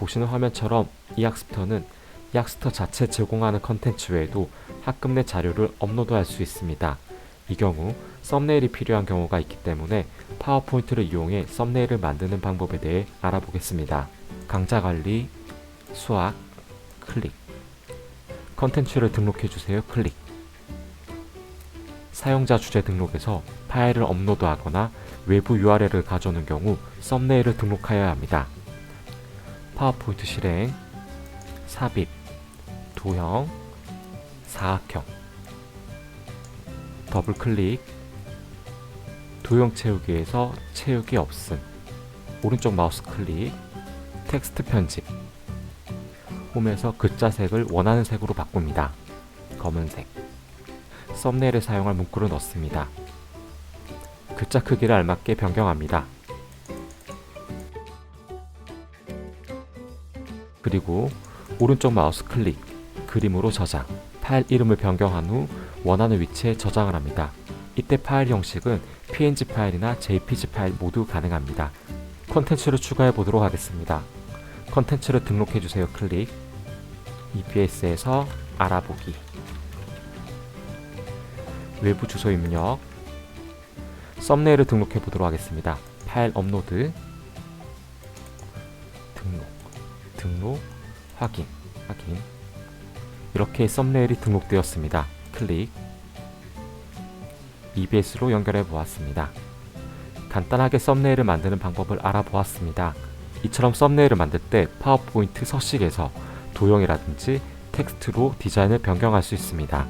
보시는 화면처럼 이 학습터는 이 학습터 자체 제공하는 컨텐츠 외에도 학급 내 자료를 업로드할 수 있습니다. 이 경우 썸네일이 필요한 경우가 있기 때문에 파워포인트를 이용해 썸네일을 만드는 방법에 대해 알아보겠습니다. 강좌 관리, 수학, 클릭. 컨텐츠를 등록해 주세요. 클릭. 사용자 주제 등록에서 파일을 업로드하거나 외부 URL을 가져오는 경우 썸네일을 등록하여야 합니다. 파워포인트 실행, 삽입, 도형, 사각형, 더블 클릭, 도형 채우기에서 채우기 없음, 오른쪽 마우스 클릭, 텍스트 편집, 홈에서 글자 색을 원하는 색으로 바꿉니다. 검은색. 썸네일에 사용할 문구를 넣습니다. 글자 크기를 알맞게 변경합니다. 그리고 오른쪽 마우스 클릭, 그림으로 저장, 파일 이름을 변경한 후 원하는 위치에 저장을 합니다. 이때 파일 형식은 PNG 파일이나 JPG 파일 모두 가능합니다. 컨텐츠를 추가해 보도록 하겠습니다. 컨텐츠를 등록해 주세요. 클릭. EBS에서 알아보기. 외부 주소 입력. 썸네일을 등록해 보도록 하겠습니다. 파일 업로드. 등록. 등록. 확인. 확인. 이렇게 썸네일이 등록되었습니다. 클릭. EBS로 연결해 보았습니다. 간단하게 썸네일을 만드는 방법을 알아보았습니다. 이처럼 썸네일을 만들 때 파워포인트 서식에서 도형이라든지 텍스트로 디자인을 변경할 수 있습니다.